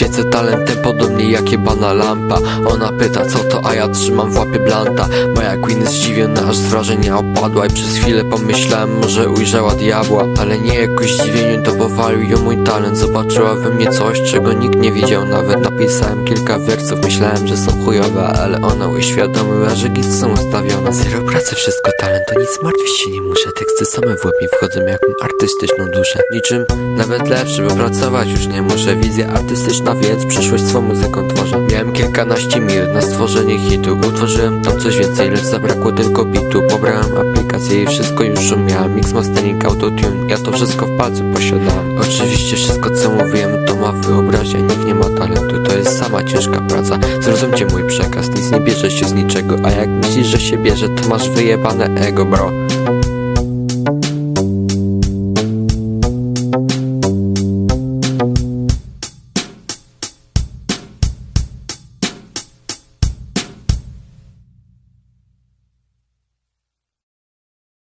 Świecę talentem podobnie jak jebana lampa. Ona pyta co to, a ja trzymam w łapie blanta. Moja queen zdziwiona aż z wrażenia opadła. I przez chwilę pomyślałem może ujrzała diabła. Ale nie jakoś zdziwieniu to powalił ją mój talent. Zobaczyła we mnie coś, czego nikt nie widział. Nawet napisałem kilka wersów, myślałem, że są chujowe Ale ona uświadomiła, że git są ustawione. Zero pracy, wszystko talent, to nic martwić się nie muszę. Teksty same w łeb mi wchodzą jak artystyczną duszę. Niczym nawet lepszy, bo pracować już nie muszę. Wizja artystyczna, więc przyszłość swą muzyką tworzę. Miałem kilkanaście minut na stworzenie hitu Utworzyłem tam coś więcej, lecz zabrakło tylko bitu. Pobrałem aplikację i wszystko już umiałem Mix, mastering, autotune, ja to wszystko w palcu posiadałem Oczywiście wszystko co mówiłem to ma wyobraźnia. Nikt nie ma talentu, to jest sama ciężka praca. Zrozumcie mój przekaz, nic nie bierze się z niczego. A jak myślisz, że się bierze, to masz wyjebane ego, bro